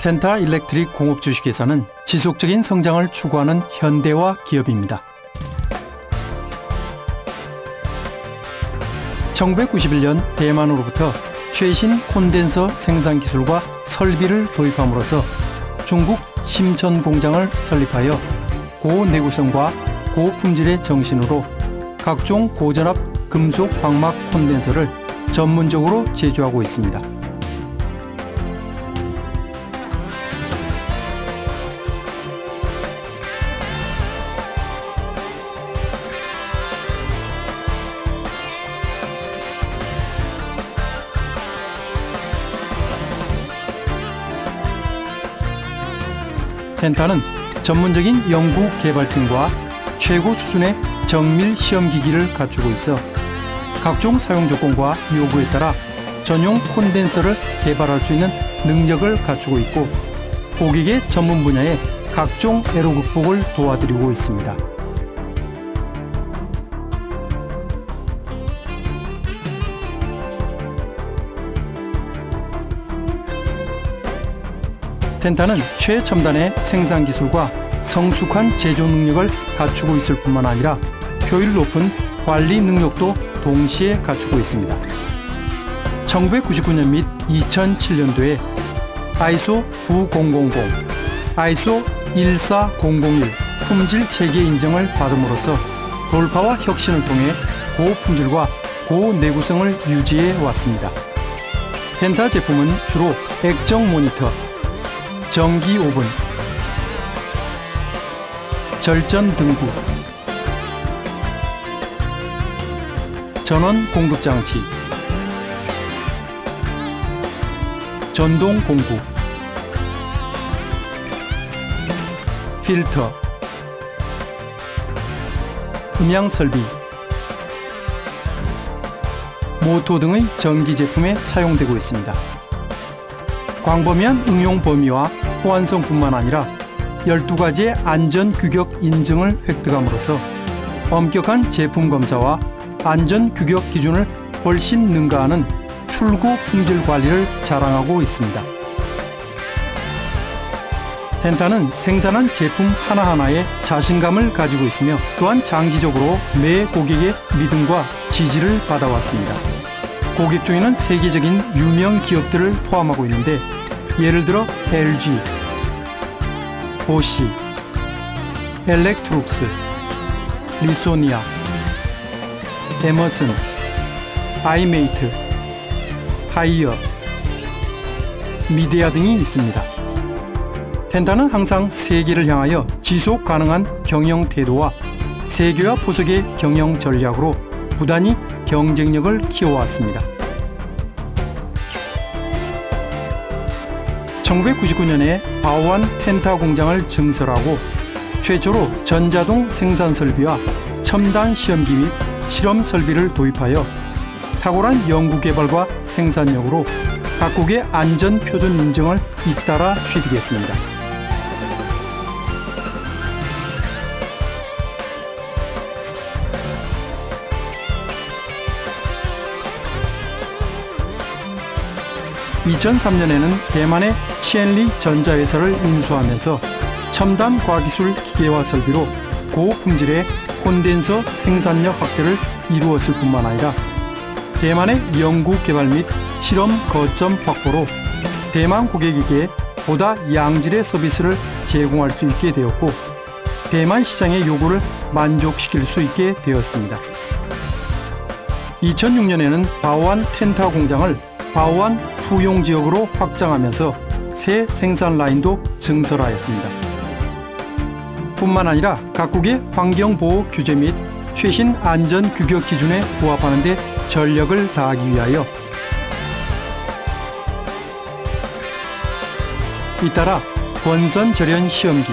텐타 일렉트릭 공업 주식회사는 지속적인 성장을 추구하는 현대화 기업입니다. 1991년 대만으로부터 최신 콘덴서 생산 기술과 설비를 도입함으로써 중국 심천 공장을 설립하여 고내구성과 고품질의 정신으로 각종 고전압 금속 방막 콘덴서를 전문적으로 제조하고 있습니다. 펜타는 전문적인 연구 개발팀과 최고 수준의 정밀 시험 기기를 갖추고 있어 각종 사용 조건과 요구에 따라 전용 콘덴서를 개발할 수 있는 능력을 갖추고 있고 고객의 전문 분야의 각종 애로 극복을 도와드리고 있습니다. 텐타는 최첨단의 생산 기술과 성숙한 제조 능력을 갖추고 있을 뿐만 아니라 효율 높은 관리 능력도 동시에 갖추고 있습니다. 1999년 및 2007년도에 아이소 9000, 아이소 14001 품질 체계 인정을 받음으로써 돌파와 혁신을 통해 고품질과 고내구성을 유지해 왔습니다. 펜타 제품은 주로 액정 모니터, 전기 오븐, 절전 등구, 전원 공급 장치, 전동 공구, 필터, 음향 설비, 모토 등의 전기 제품에 사용되고 있습니다. 광범위한 응용 범위와 호환성뿐만 아니라 12가지의 안전 규격 인증을 획득함으로써 엄격한 제품 검사와 안전 규격 기준을 훨씬 능가하는 출고 품질 관리를 자랑하고 있습니다. 펜타는 생산한 제품 하나하나에 자신감을 가지고 있으며 또한 장기적으로 매 고객의 믿음과 지지를 받아왔습니다. 고객 중에는 세계적인 유명 기업들을 포함하고 있는데 예를 들어 LG, 보시, 엘렉트룩스, 리소니아, 에머슨, 아이메이트, 타이어, 미디아 등이 있습니다. 텐타는 항상 세계를 향하여 지속 가능한 경영 태도와 세계화 포석의 경영 전략으로 부단히 경쟁력을 키워왔습니다. 1999년에 바오안 텐타 공장을 증설하고 최초로 전자동 생산 설비와 첨단 시험기 및 실험 설비를 도입하여 탁월한 연구 개발과 생산력으로 각국의 안전 표준 인증을 잇따라 취득했습니다. (2003년에는) 대만의 치엔리 전자회사를 인수하면서 첨단 과기술 기계화 설비로 고품질의 콘덴서 생산력 확대를 이루었을 뿐만 아니라 대만의 연구 개발 및 실험 거점 확보로 대만 고객에게 보다 양질의 서비스를 제공할 수 있게 되었고 대만 시장의 요구를 만족시킬 수 있게 되었습니다. 2006년에는 바오안 텐타 공장을 바오안 푸용 지역으로 확장하면서 새 생산 라인도 증설하였습니다. 뿐만 아니라 각국의 환경보호 규제 및 최신 안전 규격 기준에 부합하는 데 전력을 다하기 위하여 잇따라 권선 절연 시험기,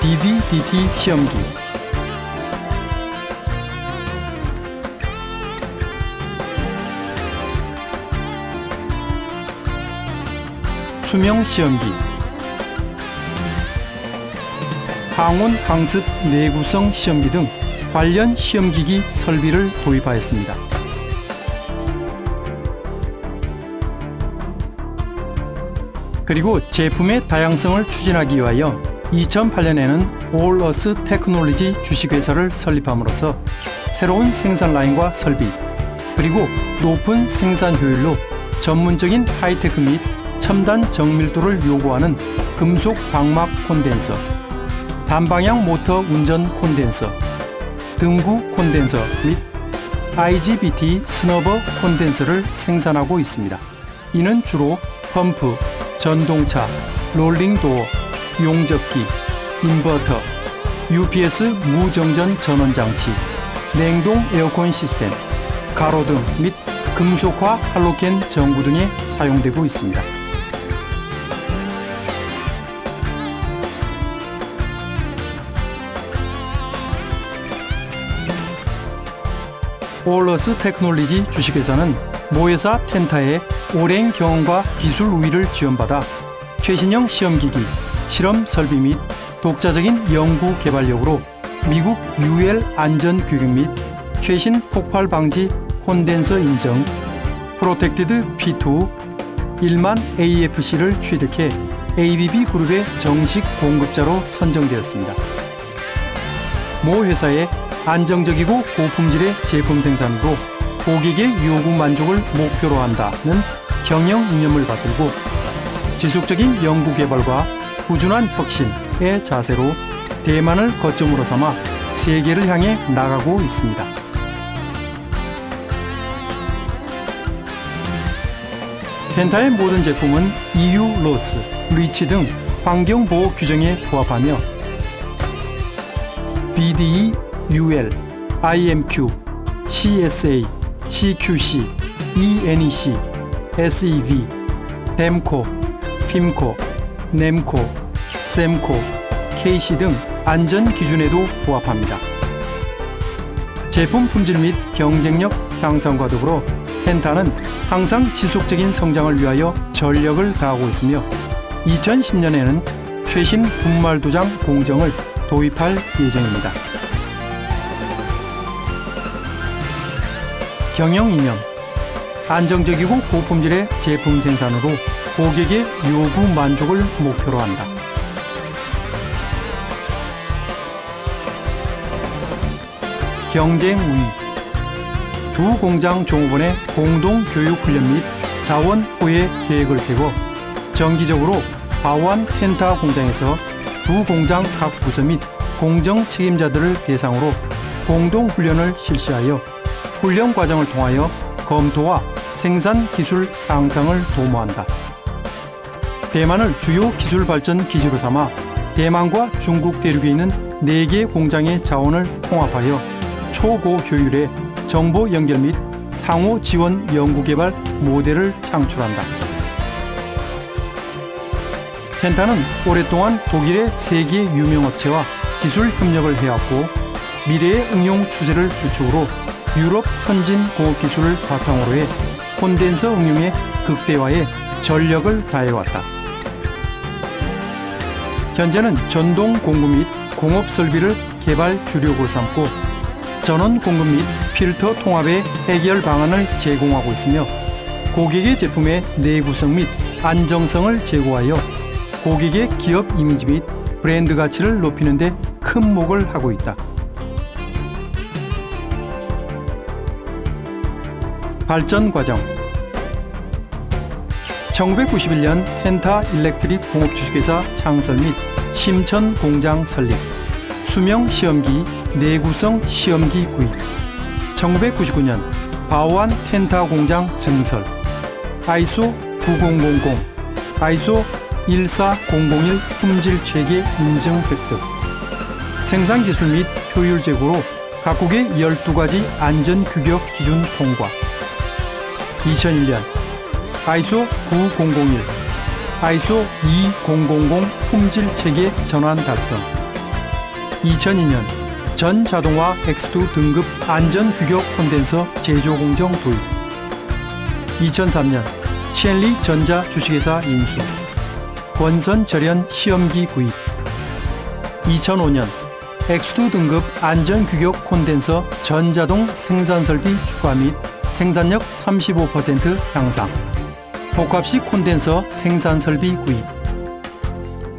DVDT 시험기, 수명 시험기, 항온 항습 내구성 시험기 등 관련 시험기기 설비를 도입하였습니다. 그리고 제품의 다양성을 추진하기 위하여 2008년에는 올어스 테크놀로지 주식회사를 설립함으로써 새로운 생산 라인과 설비 그리고 높은 생산 효율로 전문적인 하이테크 및 첨단 정밀도를 요구하는 금속 방막 콘덴서, 단방향 모터 운전 콘덴서, 등구 콘덴서 및 IGBT 스너버 콘덴서를 생산하고 있습니다. 이는 주로 펌프, 전동차, 롤링도어, 용접기, 인버터, UPS 무정전 전원장치, 냉동 에어컨 시스템, 가로등 및 금속화 할로겐 전구 등에 사용되고 있습니다. 올러스 테크놀로지 주식회사는 모회사 텐타의 오랜 경험과 기술 우위를 지원받아 최신형 시험기기, 실험 설비 및 독자적인 연구 개발력으로 미국 UL 안전 규격 및 최신 폭발 방지 콘덴서 인증, 프로텍티드 P2, 1만 AFC를 취득해 ABB 그룹의 정식 공급자로 선정되었습니다. 모 회사의 안정적이고 고품질의 제품 생산으로 고객의 요구 만족을 목표로 한다는 경영 이념을 받들고 지속적인 연구 개발과 꾸준한 혁신의 자세로 대만을 거점으로 삼아 세계를 향해 나가고 있습니다. 펜타의 모든 제품은 EU 로스, 리치 등 환경보호 규정에 부합하며 BDE, UL, IMQ, CSA, CQC, ENEC, SEV, 댐코, 핌코, 냄코, 셈코, KC 등 안전 기준에도 부합합니다. 제품 품질 및 경쟁력 향상과 더불어 펜타는 항상 지속적인 성장을 위하여 전력을 다하고 있으며 2010년에는 최신 분말 도장 공정을 도입할 예정입니다. 경영 이념 안정적이고 고품질의 제품 생산으로 고객의 요구 만족을 목표로 한다. 경쟁 우위 두 공장 종업원의 공동 교육 훈련 및 자원 호혜 계획을 세워 정기적으로 바완 텐타 공장에서 두 공장 각 부서 및 공정 책임자들을 대상으로 공동 훈련을 실시하여 훈련 과정을 통하여 검토와 생산 기술 향상을 도모한다. 대만을 주요 기술 발전 기지로 삼아 대만과 중국 대륙에 있는 4개 공장의 자원을 통합하여 초고 효율의 정보 연결 및 상호 지원 연구개발 모델을 창출한다. 텐타는 오랫동안 독일의 세계 유명 업체와 기술 협력을 해왔고 미래의 응용 추세를 주축으로 유럽 선진 공업 기술을 바탕으로 해 콘덴서 응용의 극대화에 전력을 다해왔다. 현재는 전동 공구 및 공업 설비를 개발 주력으로 삼고 전원 공급 및 필터 통합의 해결 방안을 제공하고 있으며 고객의 제품의 내구성 및 안정성을 제고하여 고객의 기업 이미지 및 브랜드 가치를 높이는 데 큰 목을 하고 있다. 발전 과정. 1991년 텐타 일렉트릭 공업 주식회사 창설 및 심천 공장 설립. 수명 시험기 내구성 시험기 구입. 1999년 바오안 텐타 공장 증설. 아이소 9000 아이소 14001 품질 체계 인증 획득. 생산 기술 및 효율 제고로 각국의 12가지 안전 규격 기준 통과 2001년 아이소 9001, 아이소 2000 품질 체계 전환 달성. 2002년 전 자동화 X2 등급 안전 규격 콘덴서 제조 공정 도입. 2003년 치엔리 전자 주식회사 인수. 원선 절연 시험기 구입. 2005년 X2 등급 안전 규격 콘덴서 전자동 생산 설비 추가 및 생산력 35% 향상. 복합식 콘덴서 생산 설비 구입.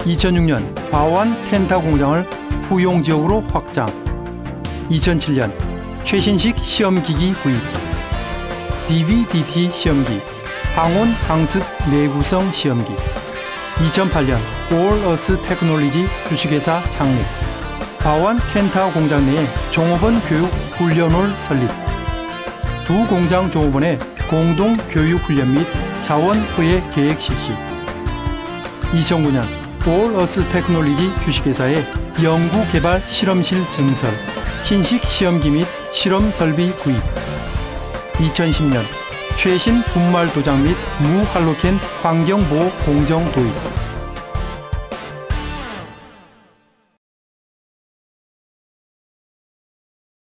2006년 바완 텐타 공장을 부용 지역으로 확장. 2007년 최신식 시험기기 구입. DVDT 시험기 항온 항습 내구성 시험기. 2008년 올어스 테크놀리지 주식회사 창립. 바완 텐타 공장 내에 종업원 교육 훈련홀 설립 두 공장 종업원의 공동 교육 훈련 및 자원회의 계획 실시. 2009년 올어스 테크놀리지 주식회사의 연구개발 실험실 증설 신식 시험기 및 실험 설비 구입. 2010년 최신 분말 도장 및 무할로겐 환경보호 공정 도입